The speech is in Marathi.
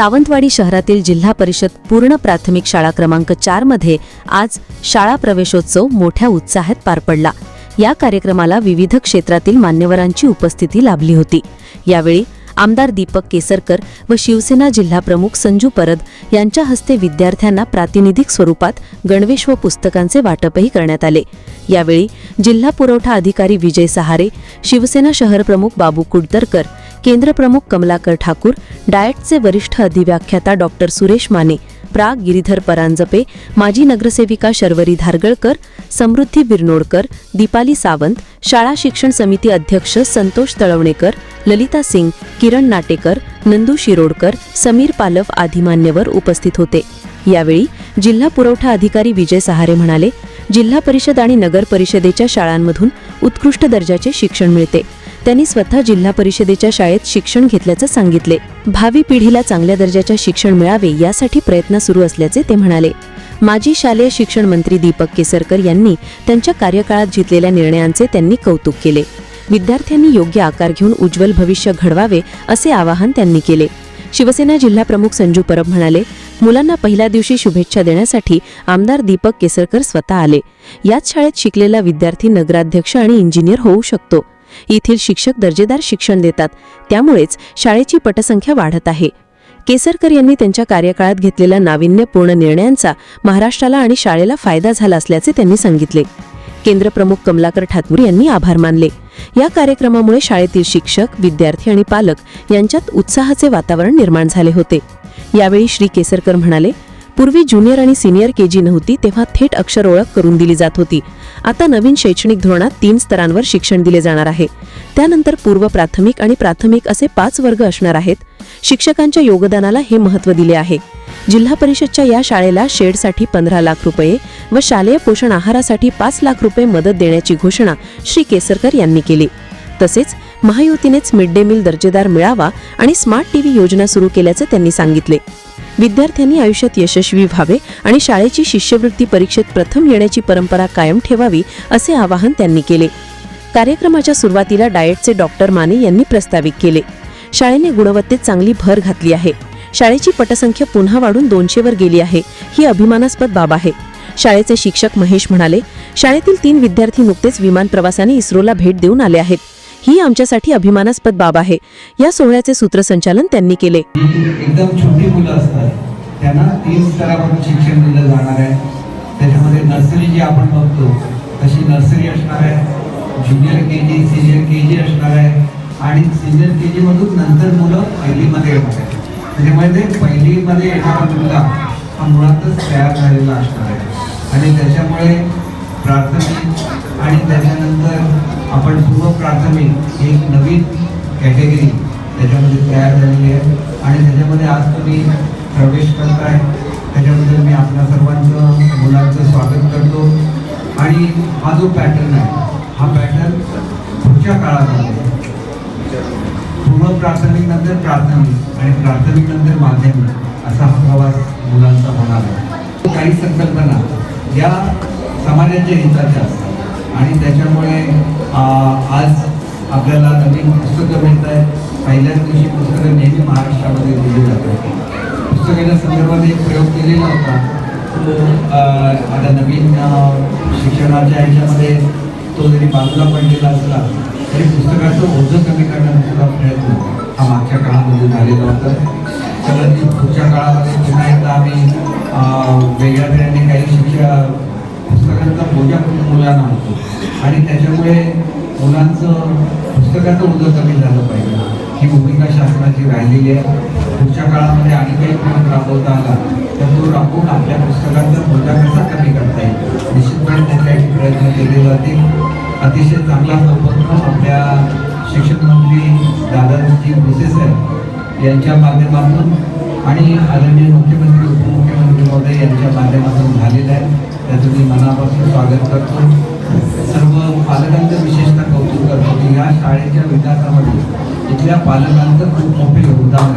सावंतवाडी शहरातील जिल्हा परिषद पूर्ण प्राथमिक शाळा क्रमांक चारमध्ये आज शाळा प्रवेशोत्सव मोठ्या उत्साहात पार पडला. या कार्यक्रमाला विविध क्षेत्रातील मान्यवरांची उपस्थिती लाभली होती. यावेळी आमदार दीपक केसरकर व शिवसेना जिल्हाप्रमुख संजू परद यांच्या हस्ते विद्यार्थ्यांना प्रातिनिधिक स्वरूपात गणवेश व पुस्तकांचे वाटपही करण्यात आले. यावेळी जिल्हा पुरवठा अधिकारी विजय सहारे शिवसेना शहरप्रमुख बाबू कुडतरकर केंद्रप्रमुख कमलाकर ठाकूर डाएटचे वरिष्ठ अधिव्याख्याता डॉक्टर सुरेश माने प्रा गिरीधर परांजपे माजी नगरसेविका शर्वरी धारगळकर समृद्धी बिरनोडकर दीपाली सावंत शाळा शिक्षण समिती अध्यक्ष संतोष तळवणेकर ललिता सिंग किरण नाटेकर नंदू शिरोडकर समीर पालव आदी मान्यवर उपस्थित होते. यावेळी जिल्हा पुरवठा अधिकारी विजय सहारे म्हणाले जिल्हा परिषद आणि नगर परिषदेच्या शाळांमधून उत्कृष्ट दर्जाचे शिक्षण मिळते. त्यांनी स्वतः जिल्हा परिषदेच्या शाळेत शिक्षण घेतल्याचं सांगितले. भावी पिढीला चांगल्या दर्जाचे शिक्षण मिळावे यासाठी प्रयत्न सुरू असल्याचे ते म्हणाले. माजी शालेय शिक्षण मंत्री दीपक केसरकर यांनी त्यांच्या कार्यकाळात घेतलेल्या निर्णयांचे त्यांनी कौतुक केले. विद्यार्थ्यांनी योग्य आकार घेऊन उज्ज्वल भविष्य घडवावे असे आवाहन त्यांनी केले. शिवसेना जिल्हाप्रमुख संजू परब म्हणाले मुलांना पहिल्या दिवशी शुभेच्छा देण्यासाठी आमदार दीपक केसरकर स्वतः आले. याच शाळेत शिकलेला विद्यार्थी नगराध्यक्ष आणि इंजिनियर होऊ शकतो. येथील शिक्षक दर्जेदार शिक्षण देतात. त्यामुळेच शाळेची पटसंख्या वाढत आहे. केसरकर यांनी त्यांच्या कार्यकाळात घेतलेल्या नाविन्यपूर्ण निर्णयांचा महाराष्ट्राला आणि शाळेला फायदा झाला असल्याचे त्यांनी सांगितले. केंद्रप्रमुख कमलाकर ठाकूर यांनी आभार मानले. या कार्यक्रमामुळे शाळेतील शिक्षक विद्यार्थी आणि पालक यांच्यात उत्साहाचे वातावरण निर्माण झाले होते. यावेळी श्री केसरकर म्हणाले पूर्वी ज्युनियर आणि सिनियर के जी नव्हती तेव्हा थेट अक्षर ओळख करून दिली जात होती. आता नवीन शैक्षणिक धोरणात तीन स्तरांवर शिक्षण दिले जाणार आहे. त्यानंतर पूर्व प्राथमिक आणि प्राथमिक असे पाच वर्ग असणार आहेत. शिक्षकांच्या योगदानाला हे महत्त्व दिले आहे. जिल्हा परिषदच्या या शाळेला शेडसाठी पंधरा लाख रुपये व शालेय पोषण आहारासाठी पाच लाख रुपये मदत देण्याची घोषणा श्री केसरकर यांनी केली. तसेच महायुतीनेच मिड डे मील दर्जेदार मिळावा आणि स्मार्ट टीव्ही योजना सुरू केल्याचे त्यांनी सांगितले. विद्यार्थ्यांनी आयुष्यात यशस्वी व्हावे आणि शाळेची शिष्यवृत्ती परीक्षेत प्रथम येण्याची परंपरा कायम ठेवावी असे आवाहन त्यांनी केले. कार्यक्रमाच्या सुरुवातीला डाएटचे डॉक्टर माने यांनी प्रस्तावित केले. शाळेने गुणवत्तेत चांगली भर घातली आहे. शाळेची पटसंख्या पुन्हा वाढून दोनशेवर गेली आहे ही अभिमानास्पद बाब आहे. शाळेचे शिक्षक महेश म्हणाले शाळेतील तीन विद्यार्थी नुकतेच विमान प्रवासाने इस्रोला भेट देऊन आले आहेत. ही आमच्यासाठी अभिमानास्पद बाब आहे. या सोहळ्याचे सूत्रसंचालन त्यांनी केले. एकदम छोटी मुलं असतात. त्यांना तीन स्तरावरून शिक्षण दिलं जाणार आहे. त्याच्यामध्ये नर्सरी जी आपण बघतो तशी नर्सरी असणार आहे. Junior K G senior K जी असणार आहे. आणि सिनियर के जी मधून नंतर मुलं पहिलीमध्ये येणार आहे त्याच्यामुळे ते पहिलीमध्ये येणारा मुलगा हा मुळातच तयार झालेला असणार आहे. आणि त्याच्यामुळे प्राथमिक आणि त्याच्यानंतर आपण पूर्व प्राथमिक एक नवीन कॅटेगरी त्याच्यामध्ये तयार झालेली आहे. आणि त्याच्यामध्ये आज तुम्ही प्रवेश करताय. त्याच्याबद्दल मी आपल्या सर्वांचं मुलांचं स्वागत करतो. आणि हा जो पॅटर्न आहे हा पॅटर्न पुढच्या काळामध्ये पूर्व प्राथमिक नंतर प्राथमिक आणि प्राथमिक नंतर माध्यमिक असा हा प्रवास मुलांचा होणार आहे. काही संकल्पना या समाजाच्या हिताच्या असतात. आणि त्याच्यामुळे आज आपल्याला नवीन पुस्तकं मिळत आहेत पहिल्याच दिवशी पुस्तकं नेहमी महाराष्ट्रामध्ये दिली जातात. पुस्तकाच्या संदर्भात एक प्रयोग केलेला होता. तो आता नवीन शिक्षणाच्या ह्याच्यामध्ये तो जरी बाजूला पडलेला असला तरी पुस्तकाचं ओझं कमी करण्याचा प्रयत्न हा मागच्या काळामध्ये झालेला होता. तर पुढच्या काळामध्ये पुन्हा एकदा आम्ही वेगळ्या तऱ्हेने काही शिक्षा पुस्तकांचा बोजा मुलांना होतो. आणि त्याच्यामुळे मुलांचं पुस्तकाचं ओझं कमी झालं पाहिजे. ही भूमिका शासनाची राहिलेली आहे. पुढच्या काळामध्ये आणि काही प्रयोग राबवता आला तर तो राबवून आपल्या पुस्तकांचा बोजा कसा कमी करता येईल? निश्चितपणे त्यासाठी प्रयत्न केले जातील अतिशय चांगला संपर्क आपल्या शिक्षण मंत्री दादाजी भुसे साहेब यांच्या माध्यमातून आणि आदरणीय मुख्यमंत्री उपमुख्यमंत्री महोदय यांच्या माध्यमातून झालेलं आहे. त्याचं मी मनापासून स्वागत करतो. सर्व पालकांचं विशेषतः कौतुक करतो की या शाळेच्या विकासामध्ये इथल्या पालकांचं खूप मोठे योगदान